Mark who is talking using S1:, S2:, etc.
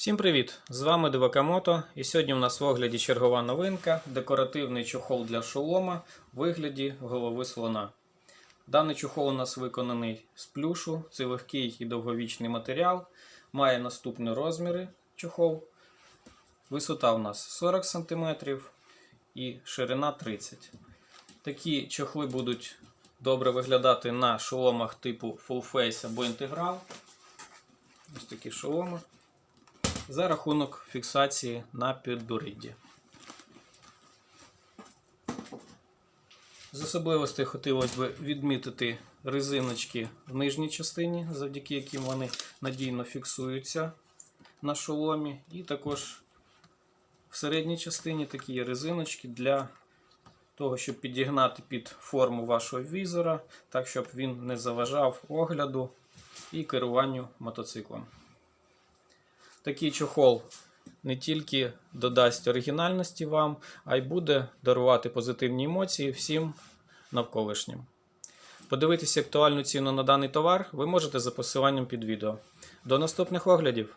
S1: Всім привіт! З вами Дивакамото. І сьогодні у нас в огляді чергова новинка декоративний чохол для шолома в вигляді голови слона. Даний чохол у нас виконаний з плюшу, це легкий і довговічний матеріал. Має наступні розміри чохол. Висота у нас 40 см і ширина 30 Такі чохли будуть добре виглядати на шоломах типу Full Face або інтеграл. Ось такі шоломи за рахунок фіксації на підборідді. З особливостей хотілося б відмітити резиночки в нижній частині, завдяки яким вони надійно фіксуються на шоломі. І також в середній частині такі є резиночки для того, щоб підігнати під форму вашого візора, так щоб він не заважав огляду і керуванню мотоциклом. Такий чохол не тільки додасть оригінальності вам, а й буде дарувати позитивні емоції всім навколишнім. Подивитися актуальну ціну на даний товар ви можете за посиланням під відео. До наступних оглядів!